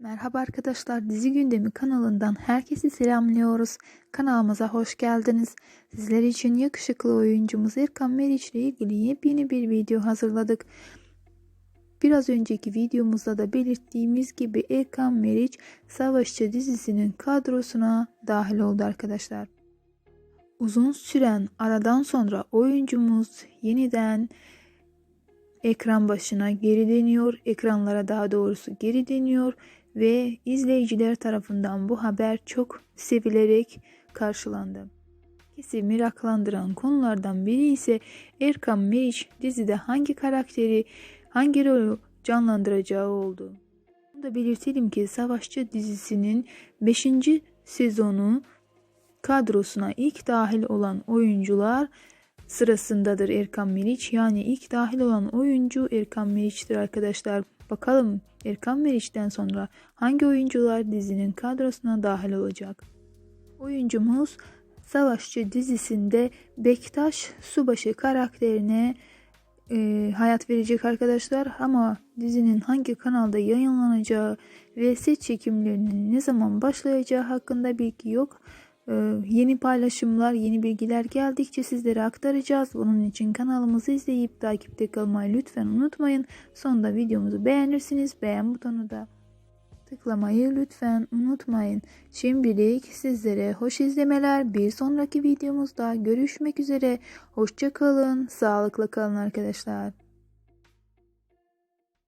Merhaba arkadaşlar, Dizi Gündemi kanalından herkesi selamlıyoruz. Kanalımıza hoş geldiniz. Sizler için yakışıklı oyuncumuz Erkan Meriç ile ilgili yepyeni bir video hazırladık. Biraz önceki videomuzda da belirttiğimiz gibi Erkan Meriç Savaşçı dizisinin kadrosuna dahil oldu arkadaşlar. Uzun süren aradan sonra oyuncumuz yeniden ekran başına geri dönüyor, ekranlara daha doğrusu geri dönüyor ve izleyiciler tarafından bu haber çok sevilerek karşılandı. Herkesi meraklandıran konulardan biri ise Erkan Meriç dizide hangi karakteri, hangi rolü canlandıracağı oldu. Bunu da belirtelim ki Savaşçı dizisinin 5. sezonu kadrosuna ilk dahil olan oyuncular sırasındadır Erkan Meriç. Yani ilk dahil olan oyuncu Erkan Meriç'tir arkadaşlar. Bakalım Erkan Meriç'ten sonra hangi oyuncular dizinin kadrosuna dahil olacak? Oyuncumuz Savaşçı dizisinde Bektaş Subaşı karakterine e, hayat verecek arkadaşlar ama dizinin hangi kanalda yayınlanacağı ve set çekimlerinin ne zaman başlayacağı hakkında bilgi yok. Ee, yeni paylaşımlar, yeni bilgiler geldikçe sizlere aktaracağız. Bunun için kanalımızı izleyip takipte kalmayı lütfen unutmayın. Sonunda videomuzu beğenirsiniz. Beğen butonu da tıklamayı lütfen unutmayın. Şimdilik sizlere hoş izlemeler. Bir sonraki videomuzda görüşmek üzere. Hoşça kalın, sağlıklı kalın arkadaşlar.